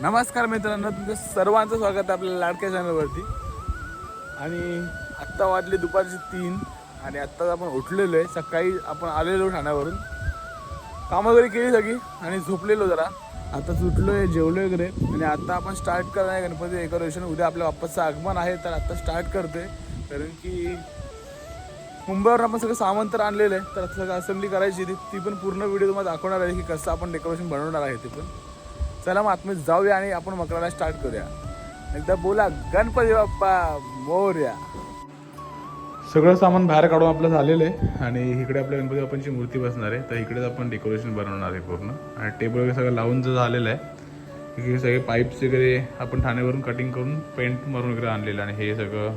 नमस्कार मित्रांनो तुमचं सर्वांचं स्वागत आहे आपल्या लाडक्या चॅनलवरती. आणि आत्ता वाजले दुपारचे तीन आणि आत्ताच आपण उठलेलो आहे. सकाळी आपण आलेलो ठाण्यावरून. कामं वगैरे केली सगळी आणि झोपलेलो जरा. आता सुटलो आहे जेवलो वगैरे. आणि आत्ता आपण स्टार्ट करणार आहे गणपती डेकोरेशन उद्या आपल्या बाप्पाचं आगमन आहे तर आत्ता स्टार्ट करते कारण की मुंबईवर आपण सगळं सामान तर आणलेलं आहे. तर आता सगळं असेंब्ली करायची ती ती पण पूर्ण व्हिडिओ तुम्हाला दाखवणार आहे की कसं आपण डेकोरेशन बनवणार आहे ते पण. चला मग आतमध्ये जाऊया आणि आपण मकराला स्टार्ट करूया. एकदा बोला गणपती बाप्पा मोर्या. सगळं सामान बाहेर काढून आपलं झालेलं आहे आणि इकडे आपल्या गणपती बाप्पांची मूर्ती बसणार आहे. तर इकडेच आपण डेकोरेशन बनवणार आहे पूर्ण. आणि टेबल वगैरे सगळं लावून जर झालेलं आहे इकडे सगळे पाईप्स वगैरे आपण ठाण्यावरून कटिंग करून पेंट मारून वगैरे आणलेलं आणि हे सगळं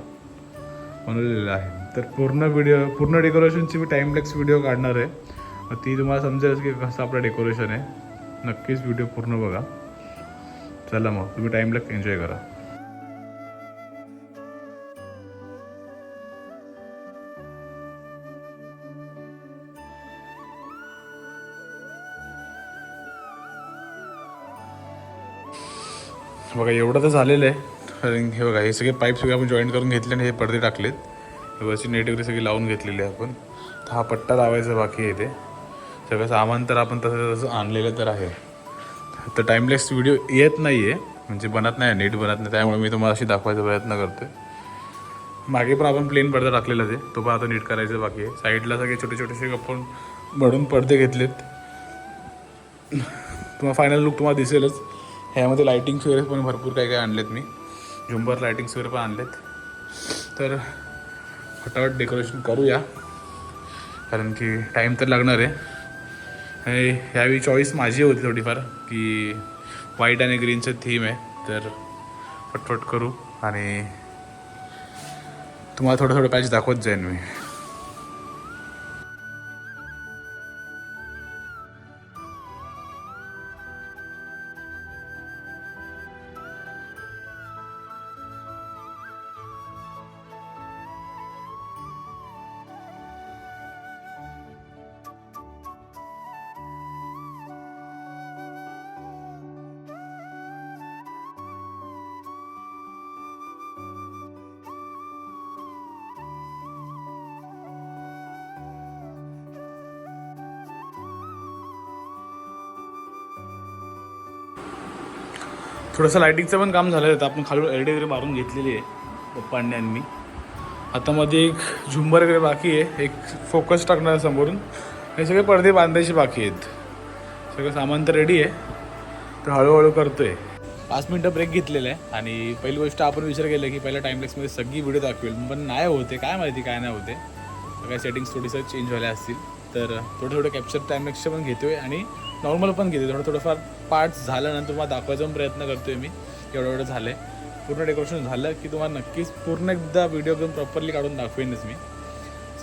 बनवलेलं आहे. तर पूर्ण व्हिडिओ पूर्ण डेकोरेशनची मी टाइमलेक्स व्हिडिओ काढणार आहे. ती तुम्हाला समजेल की कसं आपलं डेकोरेशन आहे. नक्कीच व्हिडिओ पूर्ण बघा. चला मग तुम्ही टाईमला एन्जॉय करा. बघा एवढं तर झालेलं आहे. कारण हे बघा हे सगळे पाईप सगळे आपण जॉईन करून घेतले आणि हे पडदे टाकलेत. वरची नेट वगैरे सगळी लावून घेतलेली आहे आपण. तर हा पट्टा लावायचा बाकी आहे ते सगळं सामान तर आपण तसं तसं आणलेलं तर आहे. तर टाईमलेस व्हिडिओ येत नाही आहे म्हणजे बनत नाही नीट बनत नाही. त्यामुळे मी तुम्हाला अशी दाखवायचा प्रयत्न करतो मागे पण आपण प्लेन पडदा टाकलेला आहे. तो पण आता नीट करायचं बाकी आहे. साईडला सगळे छोटे छोटेसे आपण बडून पडदे घेतलेत. तुम्हाला फायनल लुक तुम्हाला दिसेलच. ह्यामध्ये लायटिंग्स वगैरे पण भरपूर काही काय आणलेत मी. झुंबर लायटिंग्स वगैरे पण आणलेत. तर फटाफट डेकोरेशन करूया. कारण की टाईम तर लागणार आहे. आणि ह्यावेळी चॉईस माझी होती थोडीफार की व्हाईट आणि ग्रीनचं थीम आहे. तर पटपट करू आणि तुम्हाला थोडं थोडं पॅच दाखवत जाईन मी. थोडंसं लायटिंगचं पण काम झालं होतं आपण खालून एल डी वगैरे मारून घेतलेली आहे. पप्पांनी आणि मी. आता मध्ये एक झुंबर वगैरे बाकी आहे. एक फोकस टाकणार समोरून. हे सगळे पडदे बांधायचे बाकी आहेत. सगळं सामान तर रेडी आहे. तर हळूहळू करतोय. पाच मिनटं ब्रेक घेतलेलं आहे. आणि पहिली गोष्ट आपण विचार केला की पहिल्या टाईमलेक्समध्ये सगळी व्हिडिओ दाखवेल. पण नाही होते. काय माहिती काय नाही होते. सगळ्या सेटिंग्स थोडीसं चेंज झाल्या असतील. तर थोडं थोडं कॅप्चर टाईमलेक्सचं पण घेतोय. आणि नॉर्मल पण घेते. थोडं थोडंफार पार्ट्स झाल्यानंतर तुम्हाला दाखवायचा पण प्रयत्न करतोय मी. एवढं एवढं झालं आहे पूर्ण डेकोरेशन झालं की तुम्हाला नक्कीच पूर्ण एकदा व्हिडिओ घेऊन प्रॉपरली काढून दाखवेनच मी.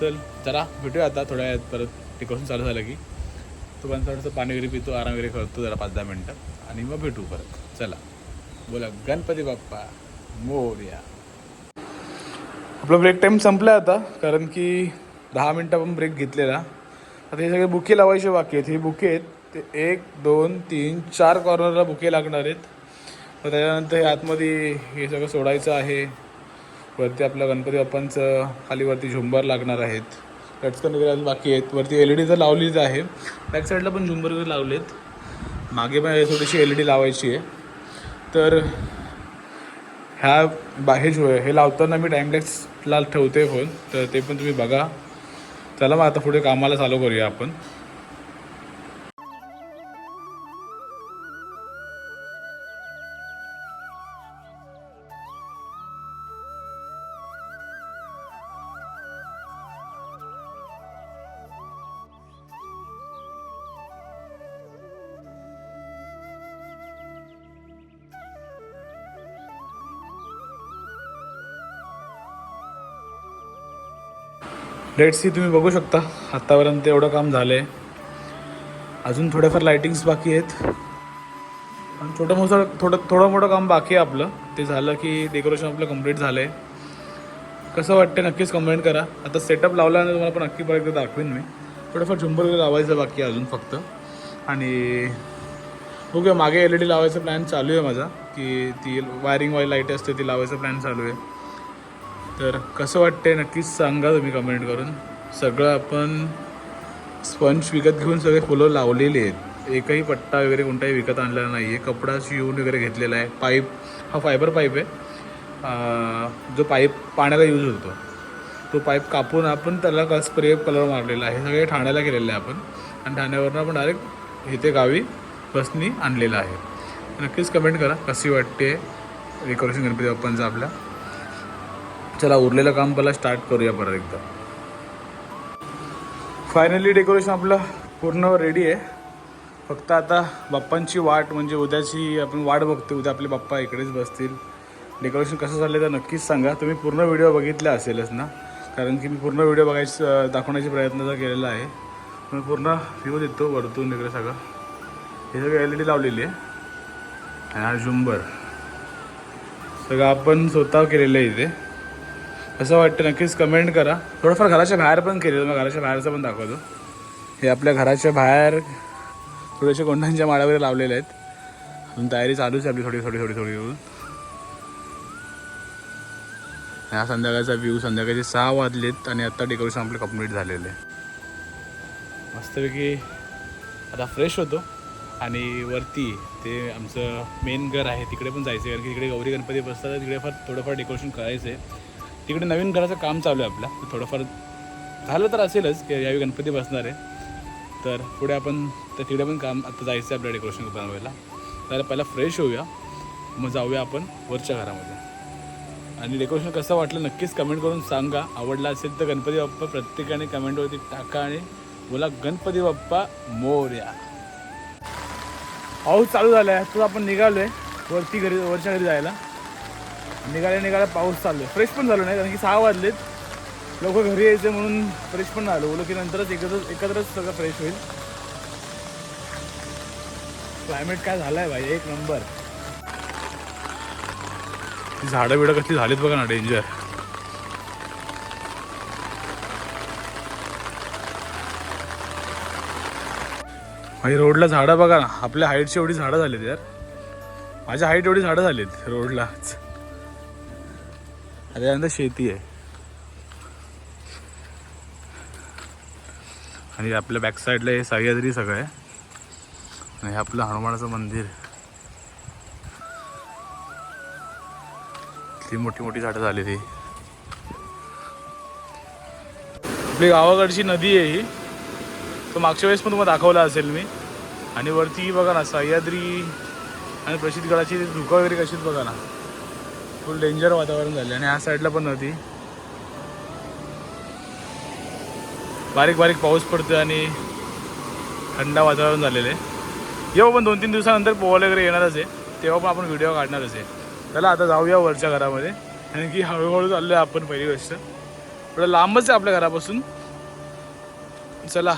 चल जरा भेटूया आता थोड्या वेळात परत. डेकोरेशन चालू झालं की. तुम्हाला पण थोडंसं पाणी वगैरे पितो आराम वगैरे करतो जरा पाच दहा मिनटं. आणि मग भेटू परत. चला. बोला गणपती बाप्पा मोर्या. आपला ब्रेक टाईम संपला आता कारण की दहा मिनटं आपण ब्रेक घेतलेला. आता हे सगळे बुके लावायचे बाकी आहेत. हे बुके आहेत. ते एक दोन तीन चार कॉर्नरला बुके लागणार आहेत. मग त्याच्यानंतर हे आतमध्ये हे सगळं सोडायचं आहे. वरती आपल्या गणपती बाप्पांचं खाली वरती झुंबर लागणार आहेत. लटकन वगैरे अजून बाकी आहेत. वरती एल ई डी तर लावलीच आहे. बॅक साईडला पण झुंबर वगैरे लावलेत. मागे पण थोडीशी एल ई डी लावायची आहे. तर ह्या बाहेर जो आहे हे लावताना मी टाईमलेक्सला ठेवते फोन तर ते पण तुम्ही बघा. चला मग आता पुढे कामाला चालू करूया आपण. सी तुम्ही बघू शकता. आत्तापर्यंत एवढं काम झालं आहे अजून थोड्याफार लायटिंग्स बाकी आहेत. आणि छोटं मोठं थोडं थोडं मोठं काम बाकी आहे आपलं. ते झालं की डेकोरेशन आपलं कंप्लीट झालं आहे कसं वाटतं नक्कीच कमेंट करा. आता सेटअप लावल्यानंतर तुम्हाला पण नक्की परत एकदा दाखवेन मी. थोडंफार झुंबर वगैरे लावायचं बाकी आहे अजून फक्त. आणि बघूया मागे एल ई डी लावायचा प्लॅन चालू आहे माझा. की ती वायरिंग वाली लाइट असते ती लावायचा प्लॅन चालू आहे. तर कसं वाटतंय नक्कीच सांगा तुम्ही कमेंट करून. सगळं आपण स्पंज विकत घेऊन सगळे फुलं लावलेली आहेत. एकही पट्टा वगैरे कोणताही विकत आणलेला नाही आहे कपडा शिवून वगैरे घेतलेला आहे. पाईप हा फायबर पाईप आहे. जो पाईप पाण्याला यूज होतो. तो पाईप कापून आपण त्याला क स्प्रे कलर मारलेला आहे. सगळे ठाण्याला केलेलं आहे आपण. आणि ठाण्यावरनं आपण डायरेक्ट इथे गावी बसनी आणलेलं आहे. नक्कीच कमेंट करा. कशी वाटते? डेकोरेशन गणपती बाप्पांचं आपल्या चला उरलेलं काम पहिला स्टार्ट करूया परत एकदा. फायनली डेकोरेशन आपलं पूर्ण रेडी आहे. फक्त आता बाप्पांची वाट म्हणजे उद्याची आपण वाट बघतो उद्या आपले बाप्पा इकडेच बसतील. डेकोरेशन कसं झालं तर नक्कीच सांगा. तुम्ही पूर्ण व्हिडिओ बघितला असेलच ना? कारण की मी पूर्ण व्हिडिओ बघायचं दाखवण्याचा प्रयत्न जर केलेला आहे. मी पूर्ण व्ह्यू देतो वरतून इकडे सगळं. हे सगळं एल ई डी लावलेली आहे. आणि हा झुंबर. सगळं आपण स्वतः केलेलं आहे इथे. असं वाटतं नक्कीच कमेंट करा. थोडंफार घराच्या बाहेर पण केलेलं मग घराच्या बाहेरचं पण दाखवतो. हे आपल्या घराच्या बाहेर थोडेसे कोंडांच्या माळावर लावलेले आहेत. अजून तयारी चालूच आहे आपली थोडी थोडी थोडी थोडी होऊन ह्या संध्याकाळचा व्ह्यू संध्याकाळचे सहा वाजलेत आणि आत्ता डेकोरेशन आपलं कंप्लीट झालेलं आहे. मस्तपैकी आता फ्रेश होतो आणि वरती ते आमचं मेन घर आहे तिकडे पण जायचं आहे कारण की तिकडे गौरी गणपती बसतात तर तिकडे फार थोडंफार डेकोरेशन करायचं आहे तिकडे नवीन घराचं काम चालू आहे आपलं. थोडंफार झालं तर असेलच की यावेळी गणपती बसणार आहे. तर पुढे आपण तर तिकडे पण काम आता जायचं आहे आपल्या डेकोरेशन बनवायला. तर पहिला फ्रेश होऊया. मग जाऊया आपण वरच्या घरामध्ये. आणि डेकोरेशन कसं वाटलं नक्कीच कमेंट करून सांगा. आवडला असेल तर गणपती बाप्पा प्रत्येकाने कमेंटवरती टाका आणि बोला गणपती बाप्पा मोर्या. पाऊस चालू झाला आहे तो आपण निघालो आहे वरती घरी वरच्या घरी जायला. निघाले निघाला पाऊस चालू आहे. फ्रेश पण झालो नाही कारण की सहा वाजलेत. लोक घरी यायचे म्हणून फ्रेश पण झालो बोलो की नंतरच एकत्रच एकत्रच सगळं फ्रेश होईल. क्लायमेट काय झालं आहे भाई? एक नंबर झाडं बिडं कसली झालीत बघा ना डेंजर भाई रोडला झाडं बघा ना आपल्या हाईटची एवढी झाडं झालीत यार. माझ्या हाईट एवढी झाडं झालीत रोडलाच अरे शेती आहे. आणि आपल्या बॅक साईडला हे सह्याद्री सगळं आहे. आणि हे आपलं हनुमानाचं मंदिर. ती मोठी मोठी झाडं झाली ती. आपली गावाकडची नदी आहे ही. तो मागच्या वेळेस पण तुम्हाला दाखवला असेल मी. आणि वरती बघा ना सह्याद्री आणि प्रसिद्धगडाची धुकं वगैरे कशीच बघा ना. फुल डेंजर वातावरण झाले आणि ह्या साईडला पण नदी. बारीक बारीक पाऊस पडतोय आणि थंड वातावरण झालेलं आहे. येऊ पण दोन तीन दिवसानंतर पोहायला वगैरे येणारच आहे. तेव्हा पण आपण व्हिडिओ काढणारच आहे. चला आता जाऊया वरच्या घरामध्ये. कारण की हळूहळू चाललो आहे आपण पहिली गोष्ट. थोडं लांबच आहे आपल्या घरापासून. चला.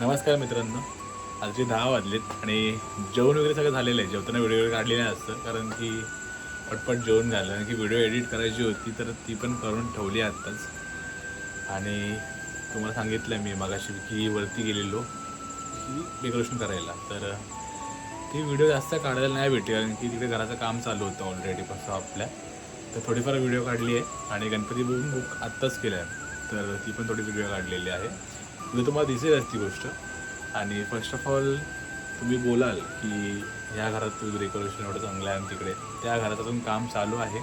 नमस्कार मित्रांनो. आजचे दहा वाजलेत आणि जेवण वगैरे सगळं झालेलं आहे. जेवताना व्हिडिओ वगैरे काढलेले असतं कारण की पटपट जेवण झालं. कारण की व्हिडिओ एडिट करायची होती तर ती पण करून ठेवली आहे आत्ताच. आणि तुम्हाला सांगितलं मी मागाशी की वरती गेलेलो की डेकोरेशन करायला. तर ती व्हिडिओ जास्त काढायला नाही भेटली कारण की तिकडे घराचं काम चालू होतं ऑलरेडी कसं आपल्या. तर थोडीफार व्हिडिओ काढली आहे. आणि गणपती बघून बुक आत्ताच केलं आहे तर ती पण थोडी व्हिडिओ काढलेली आहे. म्हणजे तुम्हाला दिसेलच ती गोष्ट. आणि फर्स्ट ऑफ ऑल तुम्ही बोलाल की ह्या घरात तुझं डेकोरेशन एवढं चांगलं आहे आणि तिकडे. त्या घरात अजून काम चालू आहे.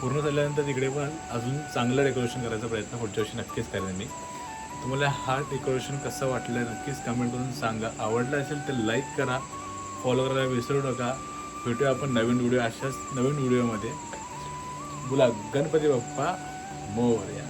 पूर्ण झाल्यानंतर तिकडे पण अजून चांगलं डेकोरेशन करायचा प्रयत्न पुढच्या वर्षी नक्कीच करेन मी. तुम्हाला हा डेकोरेशन कसं वाटलं नक्कीच कमेंट करून सांगा. आवडलं असेल तर लाईक करा. फॉलो करायला विसरू नका. भेटूया आपण नवीन व्हिडिओ अशाच नवीन व्हिडिओमध्ये बोला गणपती बाप्पा मोरया.